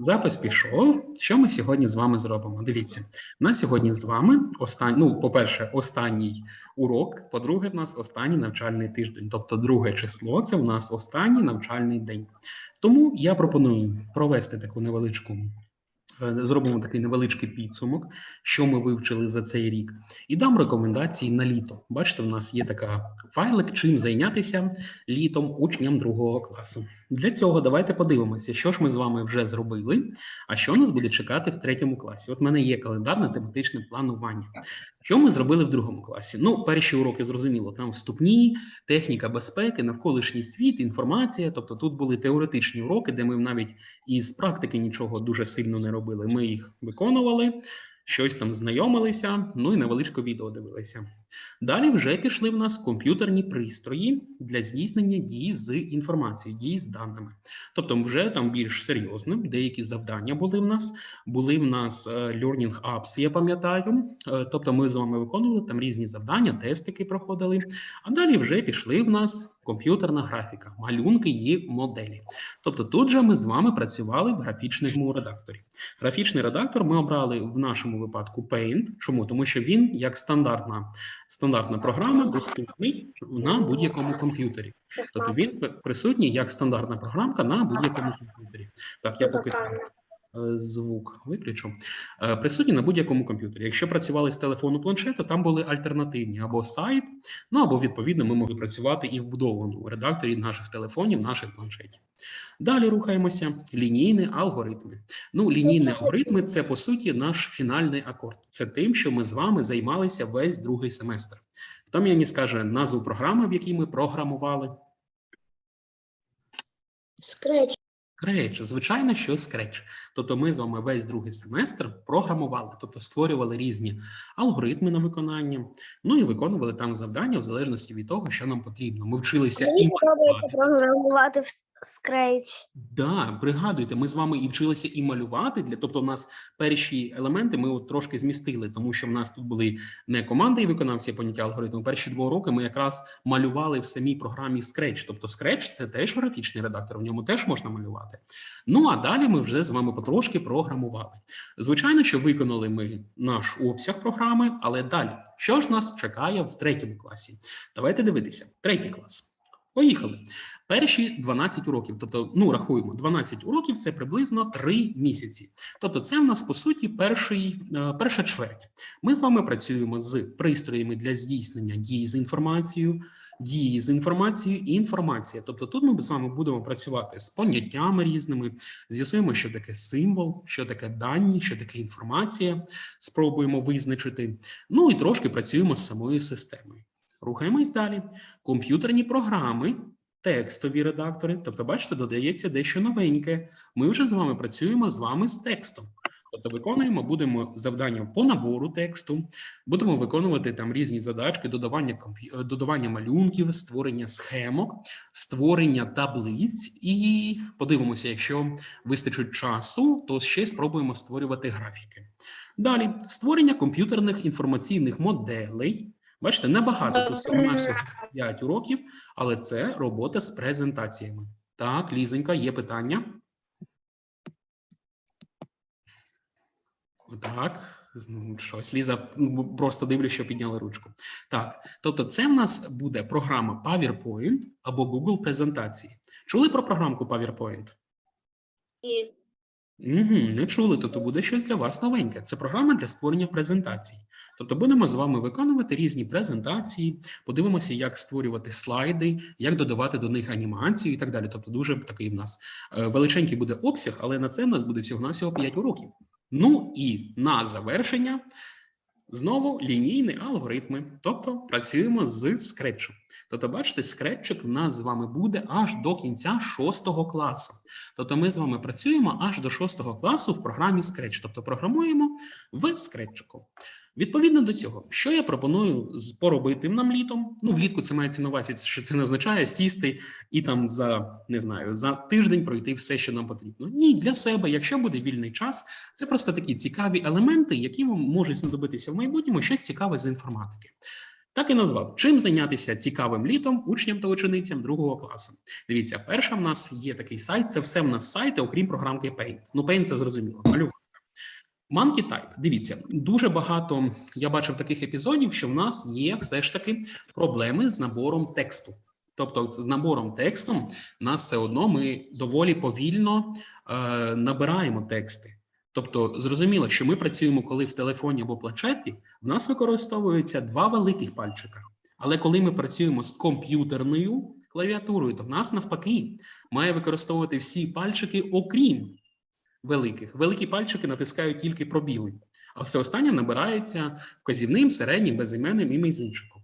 Запис пішов. Що ми сьогодні з вами зробимо? Дивіться, у нас сьогодні з вами останній, ну, по-перше, останній урок. По-друге, в нас останній навчальний тиждень. Тобто, друге число це у нас останній навчальний день. Тому я пропоную провести таку невеличку. е, Зробимо такий невеличкий підсумок, що ми вивчили за цей рік, і дам рекомендації на літо. Бачите, в нас є така файлик, чим зайнятися літом учням другого класу. Для цього давайте подивимося, що ж ми з вами вже зробили, а що нас буде чекати в третьому класі. От в мене є календарне тематичне планування. Що ми зробили в другому класі? Ну, перші уроки зрозуміло, там вступні, техніка безпеки, навколишній світ, інформація. Тобто тут були теоретичні уроки, де ми навіть із практики нічого дуже сильно не робили. Ми їх виконували, щось там знайомилися, ну і невеличке відео дивилися. Далі вже пішли в нас комп'ютерні пристрої для здійснення дій з інформацією, дій з даними. Тобто, вже там більш серйозно, деякі завдання були в нас. Були в нас е, learning apps, я пам'ятаю. Е, Тобто, ми з вами виконували там різні завдання, тестики проходили. А далі вже пішли в нас комп'ютерна графіка, малюнки і моделі. Тобто, тут же ми з вами працювали в графічному редакторі. Графічний редактор ми обрали в нашому випадку Paint. Чому? Тому що він як стандартна, стандартна програма доступний на будь-якому комп'ютері. Тобто він присутній як стандартна програмка на будь-якому комп'ютері. Так, я поки звук виключу. Е, Присутній на будь-якому комп'ютері. Якщо працювали з телефону планшету, там були альтернативні або сайт, ну або відповідно ми могли працювати і вбудованому редакторі наших телефонів, наших планшетів. Далі рухаємося. Лінійні алгоритми. Ну, лінійні алгоритми це по суті наш фінальний акорд. Це тим, що ми з вами займалися весь другий семестр. Хто мені скаже назву програми, в якій ми програмували? Скреч. Scratch, звичайно, що Scratch. Тобто ми з вами весь другий семестр програмували, тобто створювали різні алгоритми на виконання, ну і виконували там завдання в залежності від того, що нам потрібно. Ми вчилися і програмувати в Scratch. Да, пригадуйте, ми з вами і вчилися і малювати. Для тобто, в нас перші елементи ми от трошки змістили, тому що в нас тут були не команди і виконавці поняття алгоритму. Перші два роки ми якраз малювали в самій програмі Scratch. Тобто Scratch – це теж графічний редактор, в ньому теж можна малювати. Ну а далі ми вже з вами потрошки програмували. Звичайно, що виконали ми наш обсяг програми, але далі що ж нас чекає в третьому класі? Давайте дивитися. Третій клас. Поїхали. Перші 12 уроків, тобто, ну рахуємо, 12 уроків це приблизно 3 місяці. Тобто, це в нас по суті перший, е, перша чверть. Ми з вами працюємо з пристроями для здійснення дій з інформацією, дії з інформацією і інформація. Тобто, тут ми з вами будемо працювати з поняттями різними, з'ясуємо, що таке символ, що таке дані, що таке інформація. Спробуємо визначити. Ну і трошки працюємо з самою системою. Рухаємось далі. Комп'ютерні програми текстові редактори. Тобто, бачите, додається дещо новеньке. Ми вже з вами працюємо з вами з текстом. Тобто, виконуємо, будемо завдання по набору тексту, будемо виконувати там різні задачки, додавання е, додавання малюнків, створення схемок, створення таблиць, і подивимося, якщо вистачить часу, то ще спробуємо створювати графіки. Далі створення комп'ютерних інформаційних моделей. Бачите, небагато тут всього на всього 5 уроків, але це робота з презентаціями. Так, Лізенька, є питання? Так, ну, щось Ліза ну, просто дивлюсь, що підняла ручку. Так, тобто, це в нас буде програма PowerPoint або Google презентації. Чули про програмку PowerPoint? І Угу, не чули, тобто буде щось для вас новеньке. Це програма для створення презентацій. Тобто будемо з вами виконувати різні презентації, подивимося, як створювати слайди, як додавати до них анімацію і так далі. Тобто, дуже такий в нас е, величенький буде обсяг, але на це в нас буде всього-навсього 5 уроків. Ну і на завершення знову лінійні алгоритми, тобто працюємо з скретчем. Тобто, бачите, скретчик в нас з вами буде аж до кінця 6 класу. Тобто ми з вами працюємо аж до 6 класу в програмі Scratch, тобто програмуємо в скретчику. Відповідно до цього, що я пропоную поробити нам літом? Ну, влітку це мається на увазі, що це не означає сісти і там за не знаю за тиждень пройти все, що нам потрібно. Ні, для себе, якщо буде вільний час, це просто такі цікаві елементи, які вам можуть знадобитися в майбутньому щось цікаве з інформатики. Так і назвав чим зайнятися цікавим літом учням та ученицям другого класу. Дивіться, перша в нас є такий сайт. Це все в нас сайти, окрім програмки Paint. Ну, Paint це зрозуміло. Малювання. Monkey Type. Дивіться, дуже багато я бачив таких епізодів, що в нас є все ж таки проблеми з набором тексту. Тобто, з набором текстом нас все одно ми доволі повільно е, набираємо тексти. Тобто, зрозуміло, що ми працюємо, коли в телефоні або планшеті, в нас використовуються два великих пальчика. Але коли ми працюємо з комп'ютерною клавіатурою, то в нас навпаки має використовувати всі пальчики, окрім великих. Великі пальчики натискають тільки пробіли, а все останнє набирається вказівним, середнім, безіменним і мізинчиком.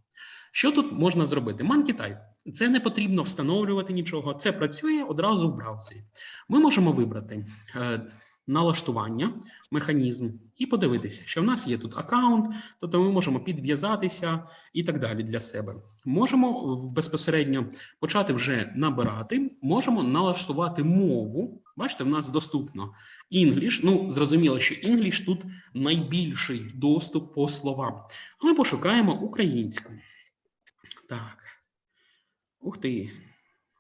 Що тут можна зробити? Monkey Type. Це не потрібно встановлювати нічого. Це працює одразу в браузері. Ми можемо вибрати е, налаштування, механізм і подивитися, що в нас є тут аккаунт, тобто ми можемо підв'язатися і так далі для себе. Можемо безпосередньо почати вже набирати, можемо налаштувати мову. Бачите, в нас доступно English. Ну, зрозуміло, що English тут найбільший доступ по словам. Ми пошукаємо українську. Так. Ух ти.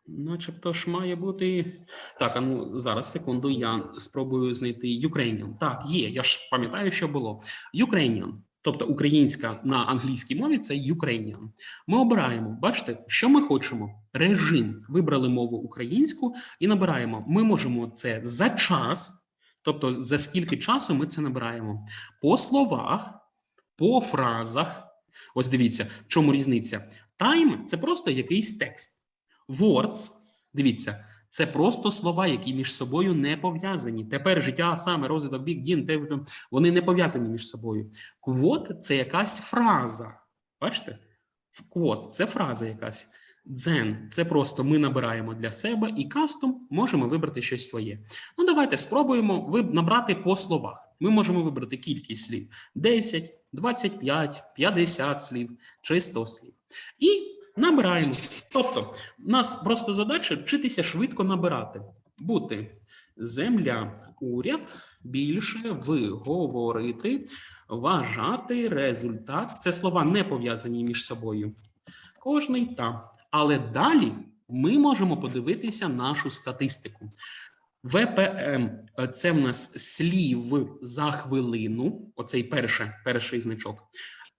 Начебто ж має бути. Так, а ну зараз секунду, я спробую знайти Ukrainian. Так, є. Я ж пам'ятаю, що було. Ukrainian. Тобто українська на англійській мові це Ukrainian. Ми обираємо, бачите, що ми хочемо? Режим. Вибрали мову українську і набираємо. Ми можемо це за час, тобто за скільки часу ми це набираємо. По словах, по фразах. Ось дивіться, в чому різниця. Time – це просто якийсь текст. Words, дивіться, це просто слова, які між собою не пов'язані. Тепер життя, саме розвиток бік, дін, вони не пов'язані між собою. Quote – це якась фраза. Бачите? Quote – це фраза якась. Дзен це просто ми набираємо для себе, і кастом можемо вибрати щось своє. Ну, давайте спробуємо набрати по словах. Ми можемо вибрати кількість слів: 10, 25, 50 слів чи 100 слів. І набираємо. Тобто, у нас просто задача вчитися швидко набирати, бути земля, уряд, більше виговорити, вважати результат. Це слова не пов'язані між собою. Кожний та. Але далі ми можемо подивитися нашу статистику. ВПМ – це в нас слів за хвилину, оцей перший, перший значок.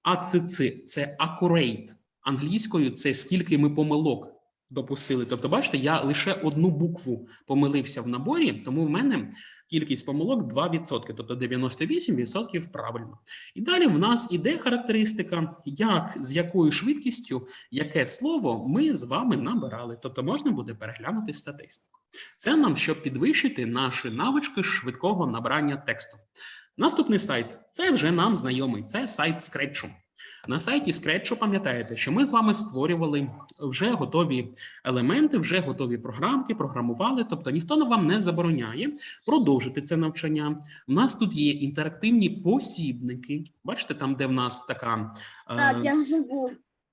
АЦЦ – це accurate. Англійською це скільки ми помилок допустили. Тобто, бачите, я лише одну букву помилився в наборі, тому в мене кількість помилок 2%, тобто 98% правильно. І далі в нас іде характеристика, як з якою швидкістю яке слово ми з вами набирали. Тобто можна буде переглянути статистику. Це нам, щоб підвищити наші навички швидкого набрання тексту. Наступний сайт це вже нам знайомий. Це сайт Scratch. На сайті Scratch пам'ятаєте, що ми з вами створювали вже готові елементи, вже готові програмки, програмували. Тобто ніхто вам не забороняє продовжити це навчання. У нас тут є інтерактивні посібники. Бачите, там, де в нас така е, Так, я вже був.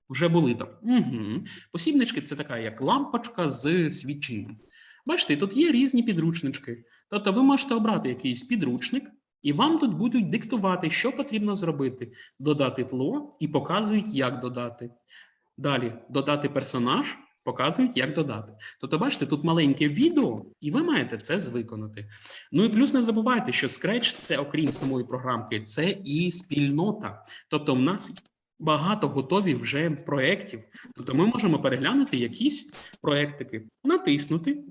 вже були там. Угу. Посібнички це така як лампочка з свідченням. Бачите, тут є різні підручнички. Тобто ви можете обрати якийсь підручник, і вам тут будуть диктувати, що потрібно зробити: додати тло і показують, як додати. Далі додати персонаж, показують, як додати. Тобто, бачите, тут маленьке відео, і ви маєте це звиконати. Ну і плюс не забувайте, що Scratch – це окрім самої програмки, це і спільнота. Тобто, в нас багато готові вже проєктів. Тобто, ми можемо переглянути якісь проєктики, натиснути.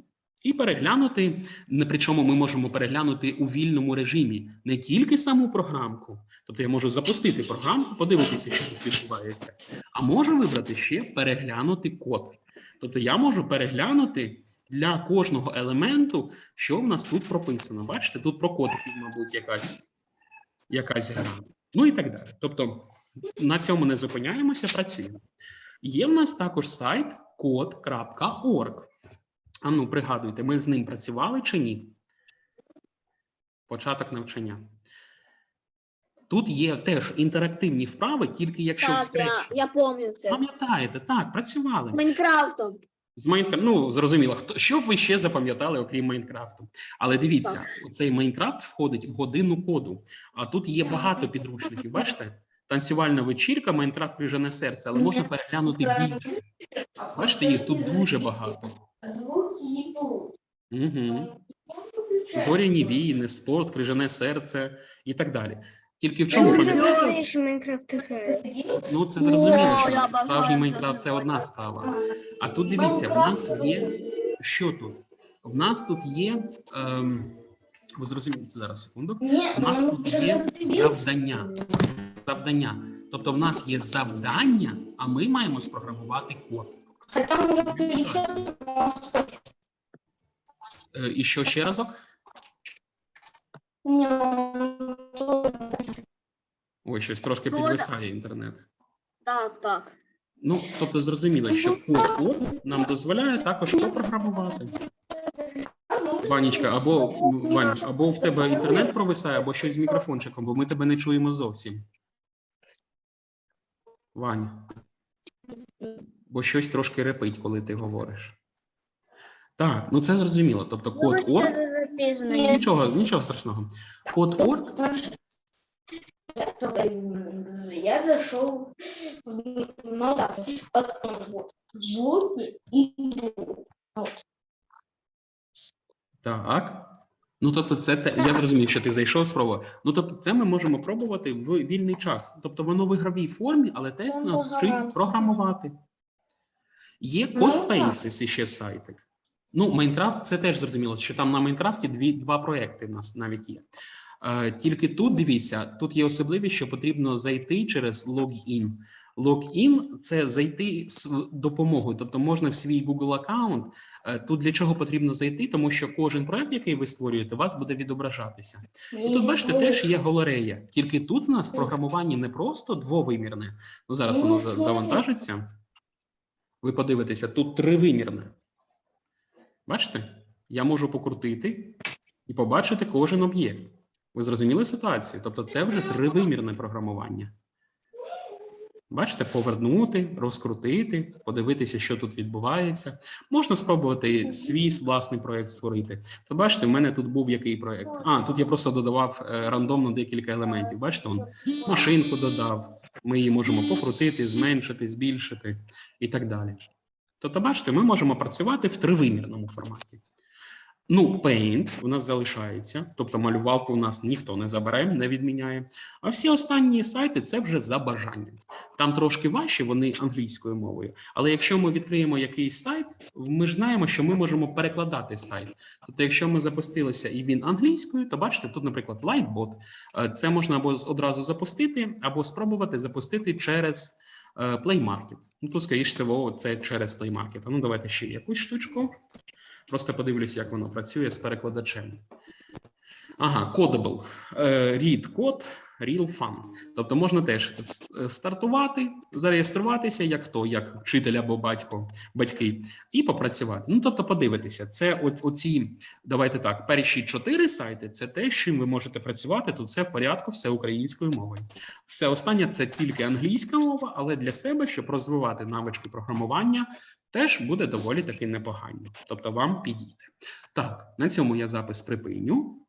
І переглянути, причому ми можемо переглянути у вільному режимі не тільки саму програмку, тобто я можу запустити програмку, подивитися, що тут відбувається, а можу вибрати ще переглянути код. Тобто я можу переглянути для кожного елементу, що в нас тут прописано. Бачите, тут про код, мабуть, якась, якась гра. Ну і так далі. Тобто на цьому не зупиняємося, працюємо. Є в нас також сайт code.org. А ну, пригадуйте, ми з ним працювали чи ні? Початок навчання. Тут є теж інтерактивні вправи, тільки якщо Так, я, я пам'ятаю це. Пам'ятаєте, так, працювали. Майнкрафтом. З Майнкрафт, ну зрозуміло, хто що б ви ще запам'ятали, окрім Майнкрафту. Але дивіться, цей Майнкрафт входить в годину коду. А тут є багато підручників. Бачите? танцювальна вечірка, Майнкрафт крижане серце, але можна переглянути більше. Бачите, їх тут дуже багато. Угу. Зоряні війни, спорт, крижане серце і так далі. Тільки в чому пам'ятаєте? Майнкрафт. Ну, це зрозуміло, що справжній Майнкрафт це одна справа. А тут дивіться, в нас є. Що тут? В нас тут є. Ем, ви зрозумієте зараз секунду. У нас тут є завдання. Завдання. Тобто, в нас є завдання, а ми маємо спрограмувати код. Е, І що ще разок? Ой, щось трошки підвисає інтернет. Так, так. Ну, тобто, зрозуміло, що код код нам дозволяє також попрограмувати. Ванічка, або Вань, або в тебе інтернет провисає, або щось з мікрофончиком, бо ми тебе не чуємо зовсім. Вань. Бо щось трошки репить, коли ти говориш. Так, ну це зрозуміло. Тобто код орг. Нічого, нічого страшного. Код орг Я зашел в ну, так, и Так. Ну, тобто, це те, я зрозумів, що ти зайшов спробував. Ну, тобто, це ми можемо пробувати в вільний час. Тобто, воно в ігровій формі, але тест нас вчить програмувати. Є CoSpaces ще сайтик. Ну, Майнкрафт, це теж зрозуміло, що там на Майнкрафті дві, два проекти в нас навіть є. Е, тільки тут дивіться, тут є особливість, що потрібно зайти через логін. Логін це зайти з допомогою, тобто можна в свій Google аккаунт. Е, Тут для чого потрібно зайти, тому що кожен проект, який ви створюєте, у вас буде відображатися. І тут, бачите, теж є галерея. Тільки тут у нас програмування не просто двовимірне. Ну зараз воно завантажиться. Ви подивитеся, тут тривимірне. Бачите? Я можу покрутити і побачити кожен об'єкт. Ви зрозуміли ситуацію? Тобто, це вже тривимірне програмування. Бачите, повернути, розкрутити, подивитися, що тут відбувається. Можна спробувати свій власний проект створити. То бачите, в мене тут був який проект. А, тут я просто додавав е, рандомно декілька елементів. Бачите, он машинку додав. Ми її можемо покрутити, зменшити, збільшити і так далі. Тобто, бачите, ми можемо працювати в тривимірному форматі. Ну, Paint у нас залишається, тобто малювалку у нас ніхто не забере, не відміняє. А всі останні сайти це вже за бажанням. Там трошки важче, вони англійською мовою. Але якщо ми відкриємо якийсь сайт, ми ж знаємо, що ми можемо перекладати сайт. Тобто, якщо ми запустилися і він англійською, то бачите, тут, наприклад, Lightbot. Е, Це можна або одразу запустити, або спробувати запустити через е, Play Market. Ну, тут, скоріш всього, це через Play Market. А Ну, давайте ще якусь штучку. Просто подивлюсь, як воно працює з перекладачем. Ага, Codable. Е, Read код, real fun. Тобто можна теж е, стартувати, зареєструватися, як хто, як вчитель або батько, батьки, і попрацювати. Ну, тобто, подивитися, це оці, давайте так, перші чотири сайти це те, з чим ви можете працювати. Тут все в порядку, все українською мовою. Все останнє це тільки англійська мова, але для себе, щоб розвивати навички програмування, теж буде доволі таки непогано. Тобто вам підійде. Так, на цьому я запис припиню.